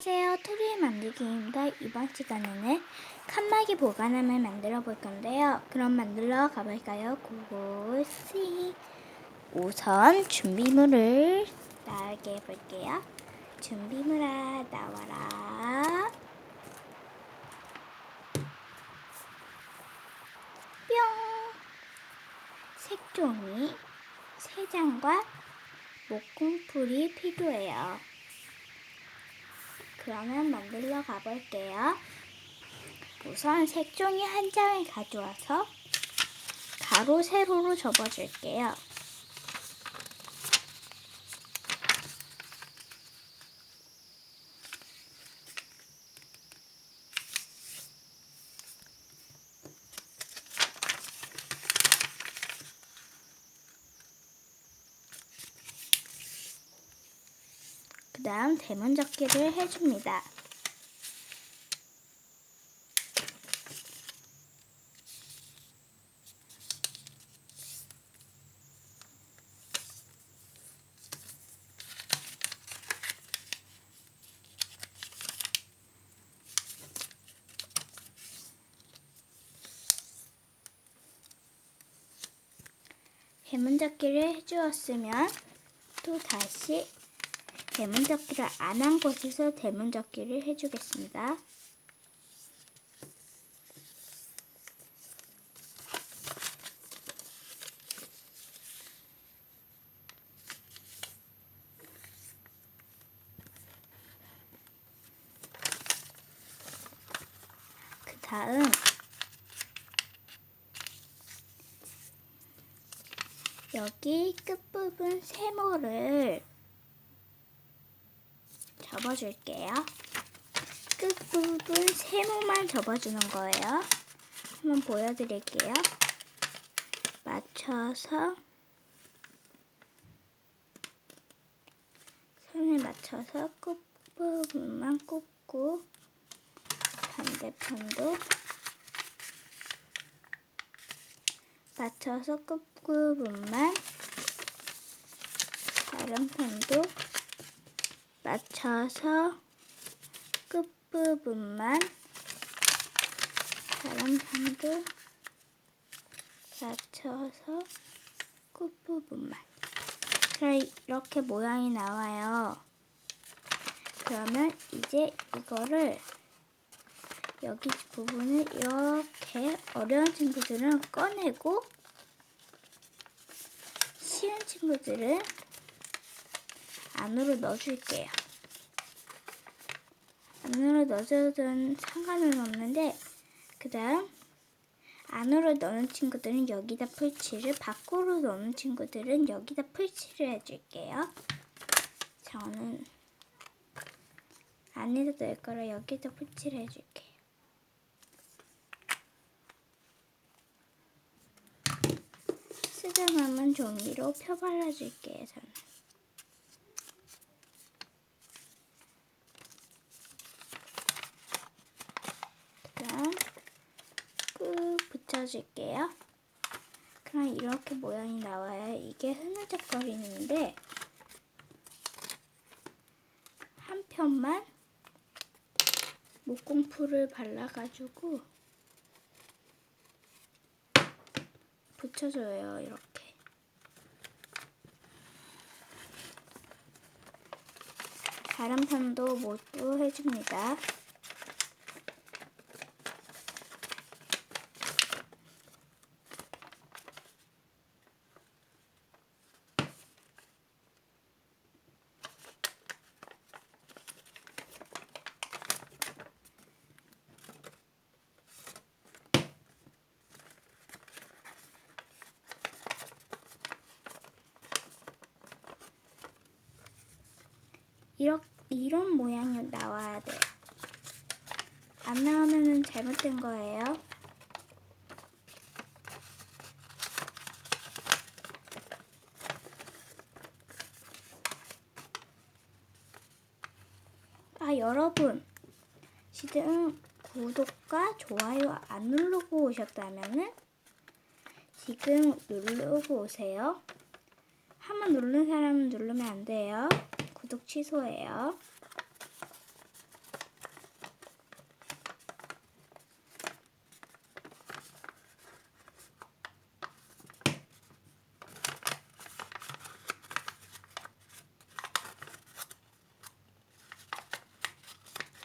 안녕하세요. 토리의 만들기입니다. 이번 시간에는 칸막이 보관함을 만들어 볼 건데요. 그럼 만들러 가볼까요? 고고씨. 우선 준비물을 나오게 해볼게요. 준비물아 나와라. 뿅. 색종이 세 장과 목공풀이 필요해요. 그러면 만들러 가볼게요. 우선 색종이 한 장을 가져와서 가로 세로로 접어줄게요. 다음 대문 접기를 해줍니다. 대문접기를 해주었으면 또 다시 대문 접기를 안 한 곳에서 대문 접기를 해주겠습니다. 그 다음 여기 끝부분 세모를 접어줄게요. 끝부분 세모만 접어주는 거예요. 한번 보여드릴게요. 맞춰서 선을 맞춰서 끝부분만 꽂고 반대편도 맞춰서 끝부분만 다른 편도 맞춰서 끝부분만 편도 맞춰서 끝부분만 이렇게 모양이 나와요. 그러면 이제 이거를 여기 부분을 이렇게 어려운 친구들은 꺼내고 쉬운 친구들은 안으로 넣어줄게요. 안으로 넣어줘도 상관은 없는데 그 다음 안으로 넣는 친구들은 여기다 풀칠을 밖으로 넣는 친구들은 여기다 풀칠을 해줄게요. 저는 안에다 넣을 거라 여기다 풀칠을 해줄게요. 쓰다 남은 종이로 펴 발라줄게요. 저는. 그다음 꾹 붙여줄게요. 그럼 이렇게 모양이 나와요. 이게 흐느적거리는데 한 편만 목공풀을 발라가지고 붙여줘요. 이렇게. 다른 편도 모두 해줍니다. 이렇, 이런 모양이 나와야 돼요. 안 나오면은 잘못된 거예요. 아, 여러분. 지금 구독과 좋아요 안 누르고 오셨다면은 지금 누르고 오세요. 한번 누른 사람은 누르면 안 돼요. 구독 취소예요.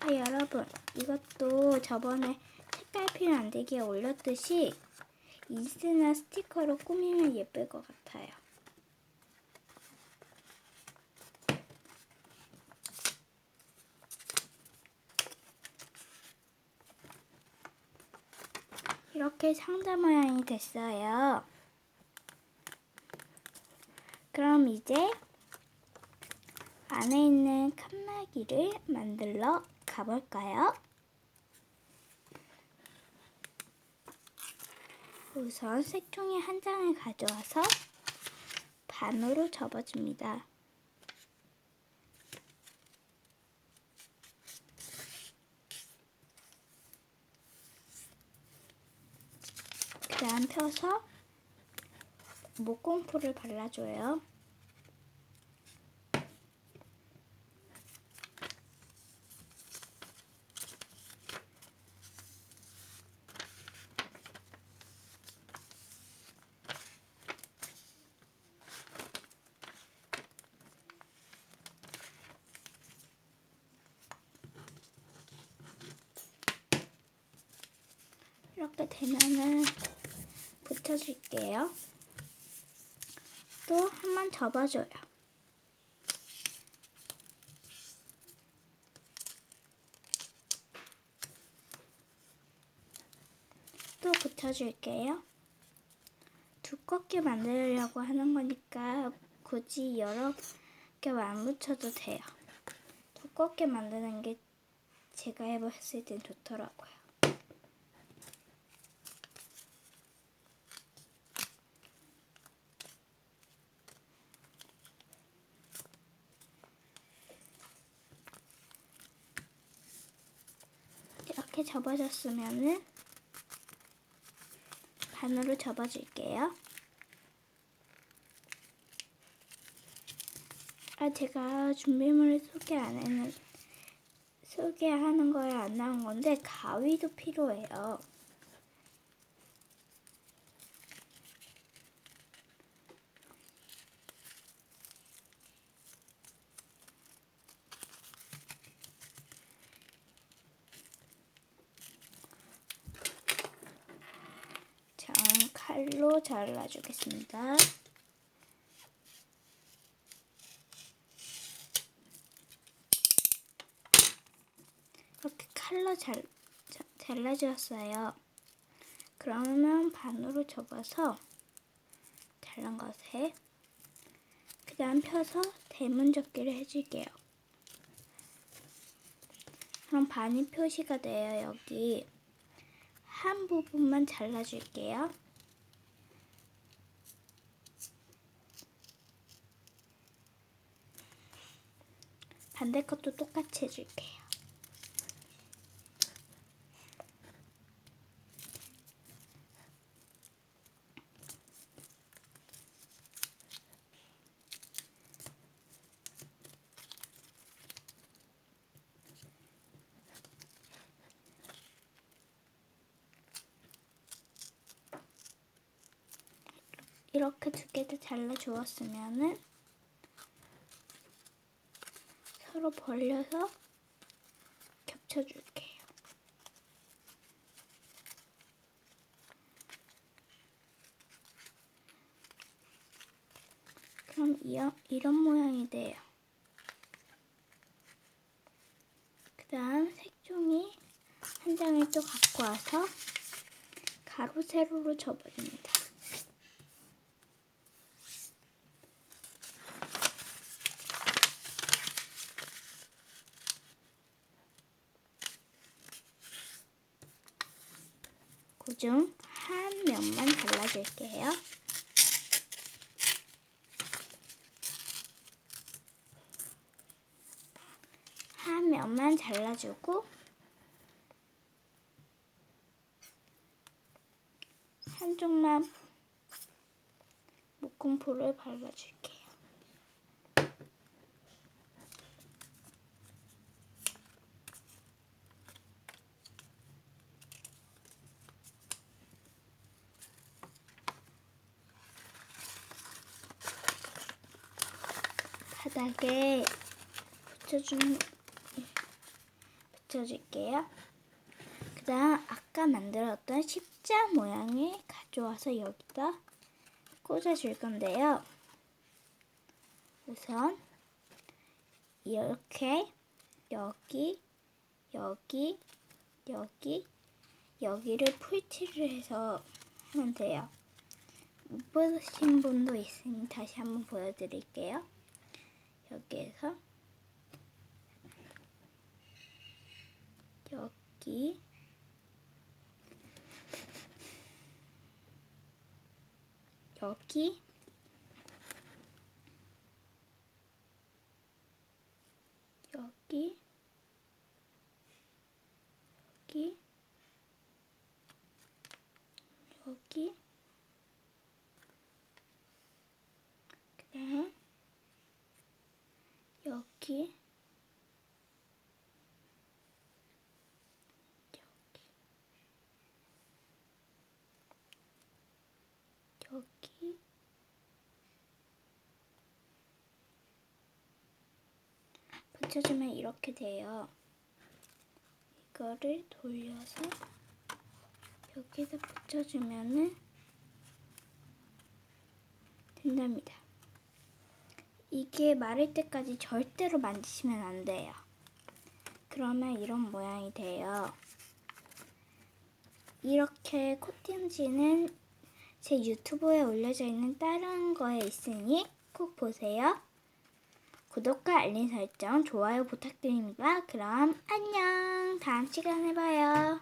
아, 여러분 이것도 저번에 색깔필 안 되게 올렸듯이 인스나 스티커로 꾸미면 예쁠 것 같아요. 이렇게 상자 모양이 됐어요. 그럼 이제 안에 있는 칸막이를 만들러 가볼까요? 우선 색종이 한 장을 가져와서 반으로 접어줍니다. 그 다음 펴서 목공풀을 발라줘요. 이렇게 되면은 붙여줄게요. 또 한 번 접어줘요. 또 붙여줄게요. 두껍게 만들려고 하는 거니까 굳이 여러 개안 붙여도 돼요. 두껍게 만드는 게 제가 해봤을 땐 좋더라고요. 접어줬으면은 반으로 접어줄게요. 아, 제가 준비물을 소개 안 했는, 소개하는 거에 안 나온 건데, 가위도 필요해요. 자, 칼로 잘라주겠습니다. 이렇게 칼로 잘, 자- 잘라주었어요. 그러면 반으로 접어서 잘란 것에 그 다음 펴서 대문 접기를 해줄게요. 그럼 반이 표시가 돼요, 여기. 한 부분만 잘라줄게요. 반대 것도 똑같이 해줄게요. 이렇게 두 개를 잘라 주었으면은 서로 벌려서 겹쳐줄게요. 그럼 이런, 이런 모양이 돼요. 그 다음 색종이 한 장을 또 갖고 와서 가로 세로로 접어줍니다. 그중 한 면만 잘라줄게요. 한 면만 잘라주고 한쪽만 목공풀을 발라줄게요. 바닥에 붙여주는 붙여줄게요. 그 다음 아까 만들었던 십자 모양을 가져와서 여기다 꽂아줄 건데요. 우선 이렇게 여기 여기 여기 여기를 풀칠을 해서 하면 돼요. 못 보신 분도 있으니 다시 한번 보여드릴게요. 여기에서 여기 여기 여기 여기 그다음 여기 여기 붙여주면 이렇게 돼요. 이거를 돌려서 여기다 붙여주면은 된답니다. 이게 마를 때까지 절대로 만지시면 안 돼요. 그러면 이런 모양이 돼요. 이렇게 코팅지는 제 유튜브에 올려져 있는 다른 거에 있으니 꼭 보세요. 구독과 알림 설정, 좋아요 부탁드립니다. 그럼 안녕. 다음 시간에 봐요.